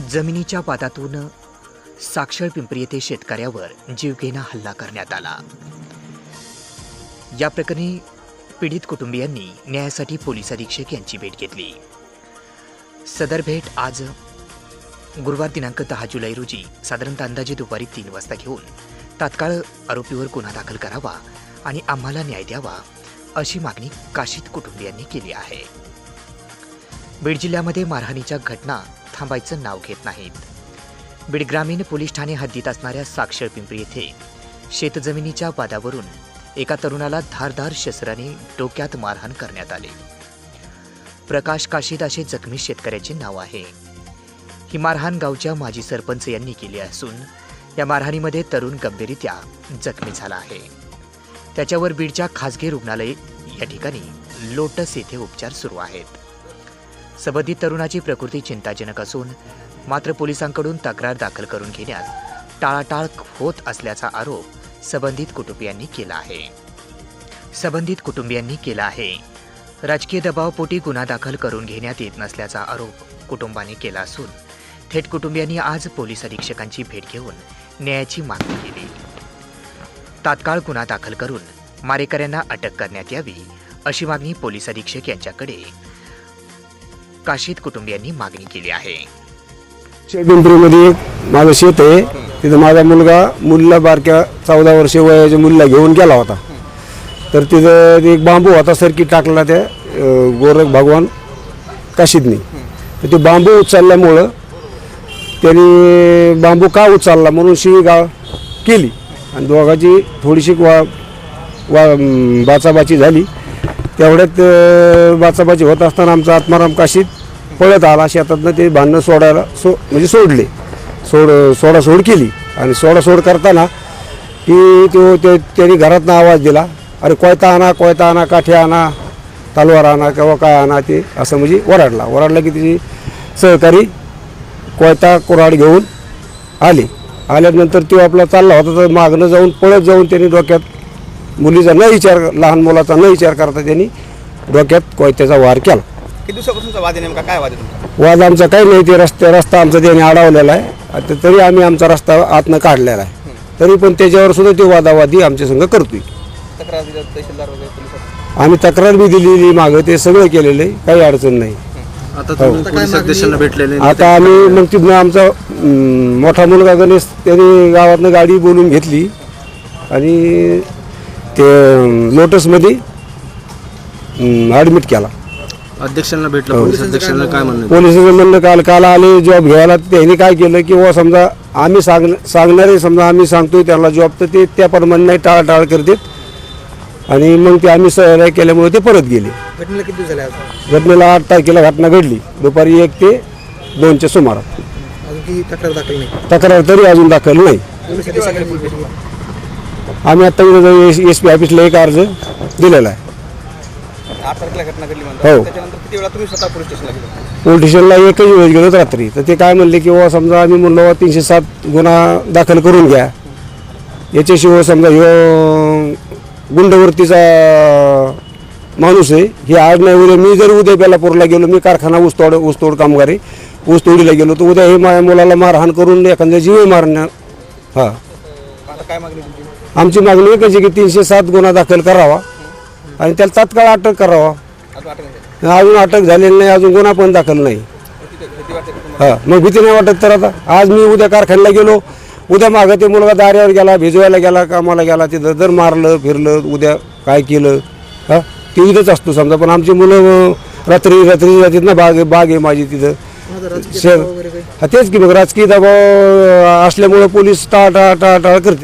जमिनीच्या पादातून साक्षर पिंपरी येथे शेतकऱ्यावर जीवघेणा हल्ला करण्यात आला. या प्रकरणी पीडित कुटुंबियांनी न्यायासाठी पोलीस अधीक्षक यांची भेट घेतली. सदर भेट आज गुरुवार दिनांक दहा जुलै रोजी साधारणतः अंदाजे दुपारी तीन वाजता घेऊन तात्काळ आरोपीवर गुन्हा दाखल करावा आणि आम्हाला न्याय द्यावा अशी मागणी काशीत कुटुंबियांनी केली आहे. बीड जिल्ह्यामध्ये मारहाणीच्या घटना थांबायचं नाव घेत नाहीत. बीड ग्रामीण पोलीस ठाणे हद्दीत असणाऱ्या साक्षर पिंपरी येथे शेतजमिनीच्या वादावरून एका तरुणाला धारधार शस्त्राने डोक्यात मारहाण करण्यात आले. प्रकाश काशीद असे जखमी शेतकऱ्याचे नाव आहे. ही मारहाण गावच्या माजी सरपंच यांनी केली असून या मारहाणीमध्ये तरुण गंभीररित्या जखमी झाला आहे. त्याच्यावर बीडच्या खासगी रुग्णालय या ठिकाणी लोटस येथे उपचार सुरू आहेत. संबंधित तरुणाची प्रकृती चिंताजनक असून मात्र पोलिसांकडून तक्रार दाखल करून घेण्यास टाळाटाळ होत असल्याचा आरोप संबंधित कुटुंबियांनी केला आहे. संबंधित कुटुंबियांनी केला आहे. राजकीय दबावपोटी गुन्हा दाखल करून घेण्यात येत नसल्याचा आरोप कुटुंबाने केला असून थेट कुटुंबियांनी आज पोलीस अधीक्षकांची भेट घेऊन न्यायाची मागणी केली. तात्काळ गुन्हा दाखल करून मारेकऱ्यांना अटक करण्यात यावी अशी मागणी पोलीस अधीक्षक यांच्याकडे काशीद कुटुंबियांनी मागणी केली आहे. पिंपरीमध्ये एक माझं शेत आहे. तिथं माझा मुलगा मुलीला बारक्या चौदा वर्षे वयाच्या मुलीला घेऊन गेला होता. तर तिथं एक बांबू होता सरकी टाकला त्या गोरख भगवान काशीदनी. तर ते बांबू उचलल्यामुळं त्यांनी बांबू का उचलला म्हणून शिवीगाळ केली. आणि दोघाची थोडीशी वा वा बाचाबाची झाली. तेवढ्यात अं, बाचाबाची होत असताना आमचा आत्माराम काशीत पळत आला. शेतातनं ते भांडणं सोडायला सो म्हणजे सोडले. सोड सोडासोड केली. आणि सोडासोड करताना की तो ते त्यांनी घरातनं आवाज दिला. अरे कोयता आणा कोयता आणा काठी आणा तलवार आणा किंवा काय आणा ते असं म्हणजे ओरडला ओरडला की तिची सहकारी कोयता कुऱ्हाड घेऊन आली. आल्यानंतर तो आपला चालला होता. तर मागणं जाऊन पळत जाऊन त्यांनी डोक्यात मुलीचा न विचार लहान मुलाचा न विचार करता त्यांनी डोक्यात कोयत्याचा वार केला. किती दिवसापासूनचा वाद आहे नेमका? काय वाद आहे तुमचा? वाद आमचा काही नाही ते रस्ते रस्ता आमचा त्याने अडवलेला आहे. आता तरी आम्ही आमचा रस्ता आतनं काढलेला आहे. तरी पण त्याच्यावर सुद्धा ते वादावादी आमच्या संघ करतोय. तक्रार दिली तहसीलदार वगैरे पोलिसात आम्ही तक्रार बी दिलेली मागं ते सगळं केलेलं आहे. काही अडचण नाही. आता तुम्ही पोलीस अध्यक्षांना भेटलेले आता आम्ही मग तिथनं आमचा अं, मोठा मुलगा गणेश त्याने गावातनं गाडी बोलून घेतली. आणि ते लोटसमध्ये ॲडमिट केला. अध्यक्षांना भेटलं पोलीस अध्यक्षांना काय म्हणणं? पोलिसाचं म्हणलं काल काल आले जॉब घ्यायला. तर त्यांनी काय केलं की व समजा आम्ही सांग सांगणारे समजा आम्ही सांगतोय त्याला जॉब तर ते त्याप्रमाणे नाही टाळाटाळ करतात. आणि मग ते आम्ही सहकार्य केल्यामुळे ते परत गेले. घटनेला किती झाले घटनेला आठ तारखेला घटना घडली. दुपारी एक ते दोनच्या सुमारात. अजून की तक्रार दाखल नाही. तक्रार तरी अजून दाखल नाही. पोलीस अधीक्षकांनी. आम्ही आता एस पी ऑफिसला एक अर्ज दिलेला आहे. आठ तारखेला घटना घडली म्हणतात हो. त्याच्यानंतर किती वेळा तुम्ही स्वतः पोलीस स्टेशनला गेले पोलीस स्टेशनला एकच वेळ गेलो रात्री. तर ते काय म्हणले की व समजा आम्ही म्हणलो "बुवा, तीनशे सात गुन्हा दाखल करून घ्या. याच्याशिवाय समजा ह्यो गुंडवरतीचा माणूस आहे हे आज नाही उद्या मी जर उद्या बेलापूरला गेलो मी कारखाना ऊसतोड ऊसतोड कामगारी ऊसतोडीला गेलो तर उद्या हे माझ्या मुलाला मारहाण करून एखाद्या जीव मारणार हां. आता काय मागणी तुमची? आमची मागणी एकच आहे की तीनशे सात गुन्हा दाखल करावा आणि त्याला तात्काळ अटक करावा. अजून अटक झालेली नाही अजून गुन्हा पण दाखल नाही? हा मग भीती नाही वाटत तर आता. आज मी उद्या कारखान्याला गेलो. उद्या मागं ते मुलगा दाऱ्यावर गेला भिजवायला गेला कामाला गेला तिथं जर मारलं फिरलं उद्या काय केलं? हा ते इथंच असतो समजा. पण आमची मुलं रात्री रात्री जातात ना बाग बाग आहे माझी तिथं. शहर हा तेच की मग राजकीय दबाव असल्यामुळं पोलीस टाळ टाळ टाळ टाळ करते.